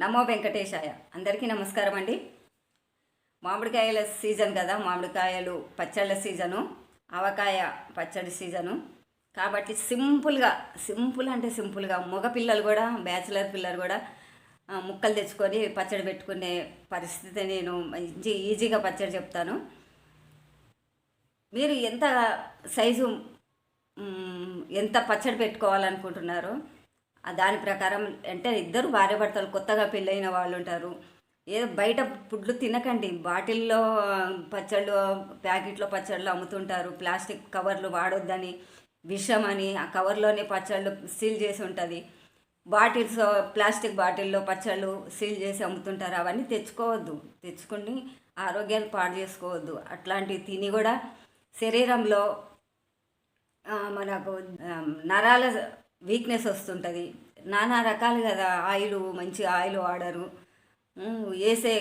నమో వెంకటేశాయ. అందరికీ నమస్కారం అండి. మామిడికాయల సీజన్ కదా మామిడికాయలు పచ్చళ్ళ సీజను ఆవకాయ పచ్చడి సీజను. కాబట్టి సింపుల్గా సింపుల్ అంటే సింపుల్గా మగపిల్లలు కూడా బ్యాచిలర్ పిల్లలు కూడా ముక్కలు తెచ్చుకొని పచ్చడి పెట్టుకునే పరిస్థితి నేను మంచి ఈజీగా పచ్చడి చెప్తాను. మీరు ఎంత సైజు ఎంత పచ్చడి పెట్టుకోవాలనుకుంటున్నారో? దాని ప్రకారం అంటే ఇద్దరు భార్య భర్తలు కొత్తగా పెళ్ళైన వాళ్ళు ఉంటారు ఏదో బయట ఫుడ్లు తినకండి. బాటిల్లో పచ్చళ్ళు ప్యాకెట్లో పచ్చళ్ళు అమ్ముతుంటారు. ప్లాస్టిక్ కవర్లు వాడొద్దని విషం అని ఆ కవర్లోనే పచ్చళ్ళు సీల్ చేసి ఉంటుంది. బాటిల్స్ ప్లాస్టిక్ బాటిల్లో పచ్చళ్ళు సీల్ చేసి అమ్ముతుంటారు. అవన్నీ తెచ్చుకోవద్దు. తెచ్చుకుని ఆరోగ్యాన్ని పాడు చేసుకోవద్దు. అట్లాంటివి తిని కూడా శరీరంలో మనకు నరాల వీక్నెస్ వస్తుంటుంది. నానా రకాలు కదా ఆయిల్ మంచి ఆయిల్ వాడరు. వేసే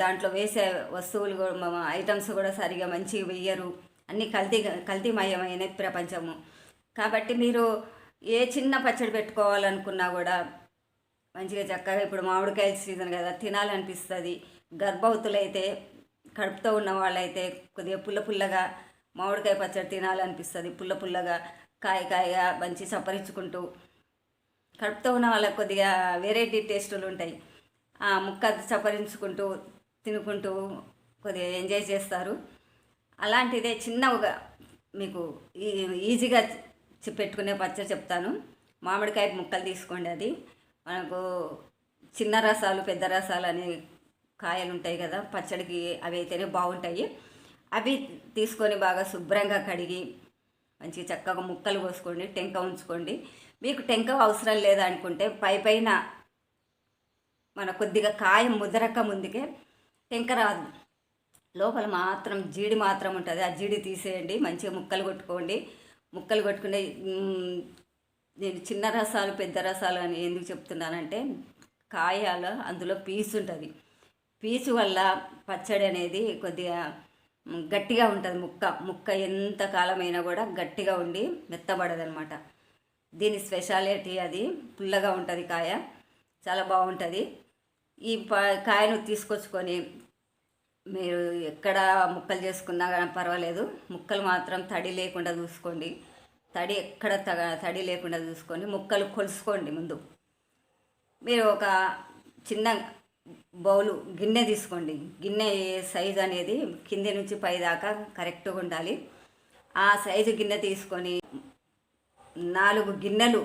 దాంట్లో వేసే వస్తువులు కూడా ఐటమ్స్ కూడా సరిగా మంచిగా వెయ్యరు అన్నీ కల్తీ కల్తీమయమైన ప్రపంచము. కాబట్టి మీరు ఏ చిన్న పచ్చడి పెట్టుకోవాలనుకున్నా కూడా మంచిగా చక్కగా ఇప్పుడు మామిడికాయల సీజన్ కదా తినాలనిపిస్తుంది. గర్భవతులైతే కడుపుతో ఉన్న వాళ్ళైతే కొద్దిగా పుల్ల పుల్లగా మామిడికాయ పచ్చడి తినాలనిపిస్తుంది పుల్ల పుల్లగా. కాయ కాయగా మంచి సపరించుకుంటూ కడుపుతో ఉన్న వాళ్ళకి కొద్దిగా వెరైటీ టేస్టులు ఉంటాయి. ఆ ముక్క సపరించుకుంటూ తినుకుంటూ కొద్దిగా ఎంజాయ్ చేస్తారు. అలాంటిదే చిన్నగా మీకు ఈ- ఈజీగా పెట్టుకునే పచ్చడి చెప్తాను. మామిడికాయ ముక్కలు తీసుకోండి అది. మనకు చిన్న రసాలు పెద్ద రసాలు అనే కాయలు ఉంటాయి కదా పచ్చడికి అవి అయితేనే బాగుంటాయి. అవి తీసుకొని బాగా శుభ్రంగా కడిగి మంచి చక్కగా ముక్కలు కోసుకోండి టెంక ఉంచుకోండి. మీకు టెంక అవసరం లేదనుకుంటే పై పైన మన కొద్దిగా కాయ ముదరక ముందుకే టెంక రాదు. లోపల మాత్రం జీడి మాత్రం ఉంటుంది. ఆ జీడి తీసేయండి మంచిగా ముక్కలు కొట్టుకోండి. ముక్కలు కొట్టుకునే నేను చిన్న రసాలు పెద్ద రసాలు అని ఎందుకు చెప్తున్నానంటే కాయాలు అందులో పీసు ఉంటుంది. పీచు వల్ల పచ్చడి అనేది కొద్దిగా గట్టిగా ఉంటుంది ముక్క. ముక్క ఎంత కాలమైనా కూడా గట్టిగా ఉండి మెత్తబడదనమాట దీని స్పెషాలిటీ అది. పుల్లగా ఉంటుంది కాయ. చాలా బాగుంటుంది. ఈ ప కాయను తీసుకొచ్చుకొని మీరు ఎక్కడ ముక్కలు చేసుకున్నా కానీ పర్వాలేదు. ముక్కలు మాత్రం తడి లేకుండా చూసుకోండి. తడి ఎక్కడ తగ తడి లేకుండా చూసుకోండి. ముక్కలు కొలుసుకోండి ముందు. మీరు ఒక చిన్న బౌలు గిన్నె తీసుకోండి. గిన్నె సైజు అనేది కింది నుంచి పై దాకా కరెక్ట్గా ఉండాలి. ఆ సైజు గిన్నె తీసుకొని నాలుగు గిన్నెలు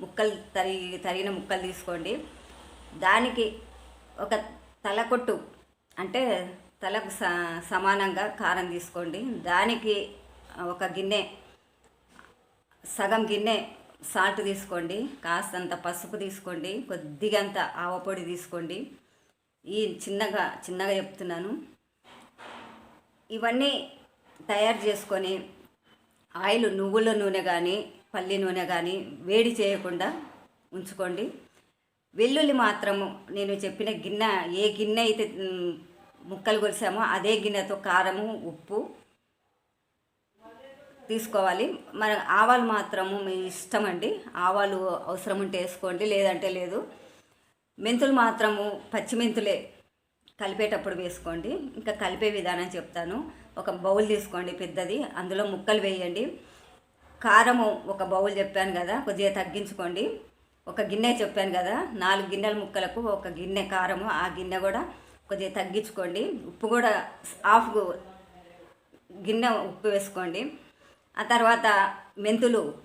ముక్కలు తరి తరిగిన ముక్కలు తీసుకోండి. దానికి ఒక తలకొట్టు అంటే తలకు స సమానంగా కారం తీసుకోండి. దానికి ఒక గిన్నె సగం గిన్నె సాల్ట్ తీసుకోండి కాస్తంత పసుపు తీసుకోండి కొద్దిగంత ఆవపొడి తీసుకోండి. ఈ చిన్నగా చిన్నగా చెప్తున్నాను. ఇవన్నీ తయారు చేసుకొని ఆయిల్ నువ్వుల నూనె కానీ పల్లి నూనె కానీ వేడి చేయకుండా ఉంచుకోండి. వెల్లుల్లి మాత్రము నేను చెప్పిన గిన్నె ఏ గిన్నె అయితే ముక్కలు కొలిసామో అదే గిన్నెతో కారము ఉప్పు తీసుకోవాలి. మన ఆవాలు మాత్రము మీ ఇష్టం అండి ఆవాలు అవసరం ఉంటే వేసుకోండి లేదంటే లేదు. మెంతులు మాత్రము పచ్చిమెంతులే కలిపేటప్పుడు వేసుకోండి. ఇంకా కలిపే విధానం చెప్తాను. ఒక బౌల్ తీసుకోండి పెద్దది అందులో ముక్కలు వేయండి. కారము ఒక బౌల్ చెప్పాను కదా కొద్దిగా తగ్గించుకోండి. ఒక గిన్నె చెప్పాను కదా నాలుగు గిన్నెల ముక్కలకు ఒక గిన్నె కారము ఆ గిన్నె కూడా కొద్దిగా తగ్గించుకోండి. ఉప్పు కూడా హాఫ్ గిన్నె ఉప్పు వేసుకోండి. ఆ తర్వాత మెంతులు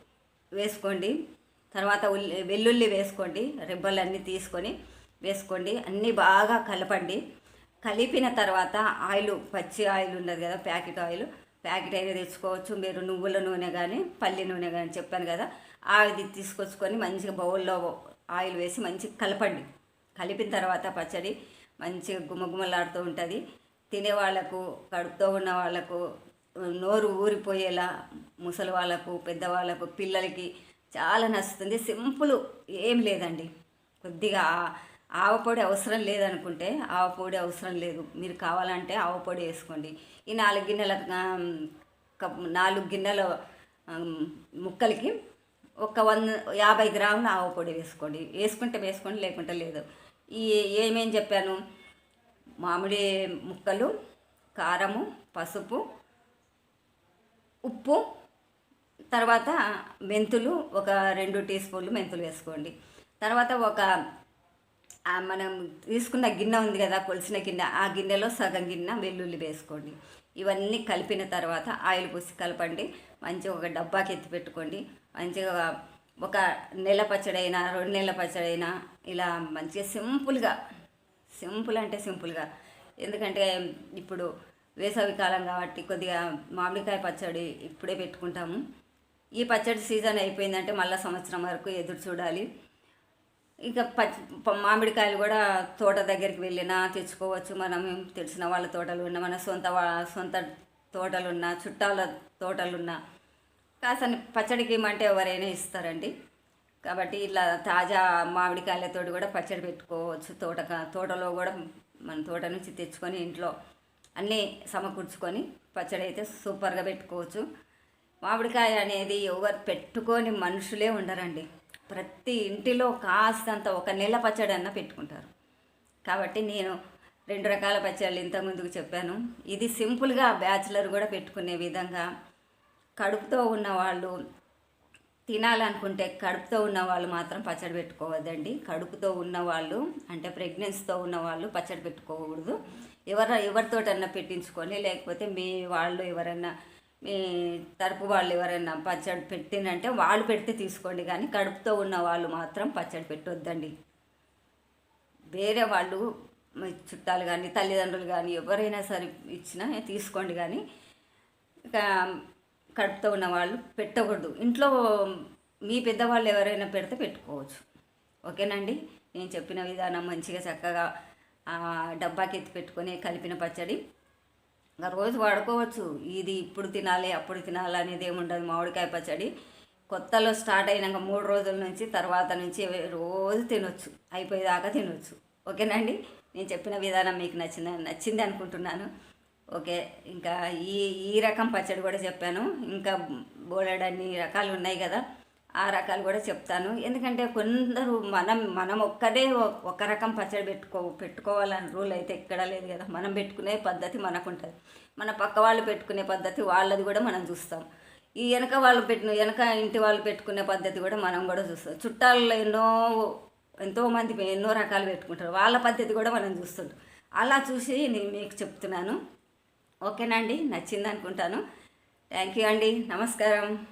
వేసుకోండి. తర్వాత ఉల్లి వెల్లుల్లి వేసుకోండి. రిబ్బలన్నీ తీసుకొని వేసుకోండి. అన్నీ బాగా కలపండి. కలిపిన తర్వాత ఆయిల్ పచ్చి ఆయిల్ ఉండదు కదా ప్యాకెట్ ఆయిల్. ప్యాకెట్ అయినా తెచ్చుకోవచ్చు. మీరు నువ్వుల నూనె కానీ పల్లి నూనె కానీ చెప్పాను కదా అది తీసుకొచ్చుకొని మంచిగా బౌల్లో ఆయిల్ వేసి మంచిగా కలపండి. కలిపిన తర్వాత పచ్చడి మంచిగా గుమగుమలాడుతూ ఉంటుంది. తినే వాళ్ళకు కడుపుతో ఉన్న వాళ్ళకు నోరు ఊరిపోయేలా ముసలి వాళ్ళకు పెద్దవాళ్ళకు పిల్లలకి చాలా నచ్చుతుంది. సింపుల్ ఏం లేదండి. కొద్దిగా ఆవపొడి అవసరం లేదనుకుంటే ఆవపొడి అవసరం లేదు. మీరు కావాలంటే ఆవపొడి వేసుకోండి. ఈ నాలుగు గిన్నెల కప్ నాలుగు గిన్నెల ముక్కలకి ఒక వంద యాభై గ్రాముల ఆవపొడి వేసుకోండి. వేసుకుంటే వేసుకోండి లేకుంటే లేదు. ఈ ఏమేం చెప్పాను? మామిడి ముక్కలు కారము పసుపు ఉప్పు తర్వాత మెంతులు ఒక రెండు టీ స్పూన్లు మెంతులు వేసుకోండి. తర్వాత ఒక మనం తీసుకున్న గిన్నె ఉంది కదా కొలిసిన గిన్నె ఆ గిన్నెలో సగం గిన్నె వెల్లుల్లి వేసుకోండి. ఇవన్నీ కలిపిన తర్వాత ఆయిల్ పోసి కలపండి. మంచిగా ఒక డబ్బాకి ఎత్తి పెట్టుకోండి. మంచిగా ఒక నెల పచ్చడైనా రెండు నెలల పచ్చడైనా ఇలా మంచిగా సింపుల్గా సింపుల్ అంటే సింపుల్గా. ఎందుకంటే ఇప్పుడు వేసవి కాలం కాబట్టి కొద్దిగా మామిడికాయ పచ్చడి ఇప్పుడే పెట్టుకుంటాము. ఈ పచ్చడి సీజన్ అయిపోయిందంటే మళ్ళీ సంవత్సరం వరకు ఎదురు చూడాలి. ఇంకా పచ్చ మామిడికాయలు కూడా తోట దగ్గరికి వెళ్ళినా తెచ్చుకోవచ్చు. మనం తెలిసిన వాళ్ళ తోటలు ఉన్న మన సొంత వా- సొంత తోటలున్న చుట్టాల తోటలున్న కాస్త పచ్చడికి ఏమంటే ఎవరైనా ఇస్తారండి. కాబట్టి ఇట్లా తాజా మామిడికాయలతో కూడా పచ్చడి పెట్టుకోవచ్చు. తోట తోటలో కూడా మన తోట నుంచి తెచ్చుకొని ఇంట్లో అన్నీ సమకూర్చుకొని పచ్చడి అయితే సూపర్గా పెట్టుకోవచ్చు. మామిడికాయ అనేది ఎవరు పెట్టుకొని మనుషులే ఉండరండి. ప్రతి ఇంటిలో కాస్తంత ఒక నెల పచ్చడి అన్న పెట్టుకుంటారు. కాబట్టి నేను రెండు రకాల పచ్చళ్ళు ఇంతకుముందుకు చెప్పాను. ఇది సింపుల్గా బ్యాచులర్ కూడా పెట్టుకునే విధంగా కడుపుతో ఉన్నవాళ్ళు తినాలనుకుంటే కడుపుతో ఉన్న వాళ్ళు మాత్రం పచ్చడి పెట్టుకోవద్దండి. కడుపుతో ఉన్నవాళ్ళు అంటే ప్రెగ్నెన్సీతో ఉన్న వాళ్ళు పచ్చడి పెట్టుకోకూడదు. ఎవర ఎవరితోటన్నా పెట్టించుకొని లేకపోతే మీ వాళ్ళు ఎవరైనా మీ తరపు వాళ్ళు ఎవరైనా పచ్చడి పెట్టినంటే వాళ్ళు పెడితే తీసుకోండి. కానీ కడుపుతో ఉన్న వాళ్ళు మాత్రం పచ్చడి పెట్టొద్దండి. వేరే వాళ్ళు చుట్టాలు కానీ తల్లిదండ్రులు కానీ ఎవరైనా సరే ఇచ్చినా తీసుకోండి. కానీ కడుపుతో ఉన్న వాళ్ళు పెట్టకూడదు. ఇంట్లో మీ పెద్దవాళ్ళు ఎవరైనా పెడితే పెట్టుకోవచ్చు. ఓకేనండి? నేను చెప్పిన విధానం మంచిగా చక్కగా డబ్బాకి ఎత్తి పెట్టుకొని కలిపిన పచ్చడి. రోజు వాడుకోవచ్చు. ఇది ఇప్పుడు తినాలి అప్పుడు తినాలి అనేది ఏముండదు మామిడికాయ పచ్చడి. కొత్తలో స్టార్ట్ అయినాక మూడు రోజుల నుంచి తర్వాత నుంచి రోజు తినొచ్చు. అయిపోయేదాకా తినొచ్చు. ఓకేనండి నేను చెప్పిన విధానం మీకు నచ్చింది నచ్చింది అనుకుంటున్నాను. ఓకే ఇంకా ఈ ఈ రకం పచ్చడి కూడా చెప్పాను. ఇంకా బోలెడన్ని రకాలు ఉన్నాయి కదా. ఆ రకాలు కూడా చెప్తాను. ఎందుకంటే కొందరు మనం మనం ఒక్కదే ఒ- ఒక రకం పచ్చడి పెట్టుకో పెట్టుకోవాలని రూల్ అయితే ఎక్కడా లేదు కదా. మనం పెట్టుకునే పద్ధతి మనకు ఉంటుంది మన పక్క వాళ్ళు పెట్టుకునే పద్ధతి వాళ్ళది కూడా మనం చూస్తాం. ఈ వెనక వాళ్ళు పెట్టిన వెనక ఇంటి వాళ్ళు పెట్టుకునే పద్ధతి కూడా మనం కూడా చూస్తాం. చుట్టాల్లో ఎన్నో ఎంతోమంది ఎన్నో రకాలు పెట్టుకుంటారు. వాళ్ళ పద్ధతి కూడా మనం చూస్తుంటాం. అలా చూసి నేను మీకు చెప్తున్నాను. ఓకేనండి నచ్చింది అనుకుంటాను థ్యాంక్ యూ అండి. నమస్కారం.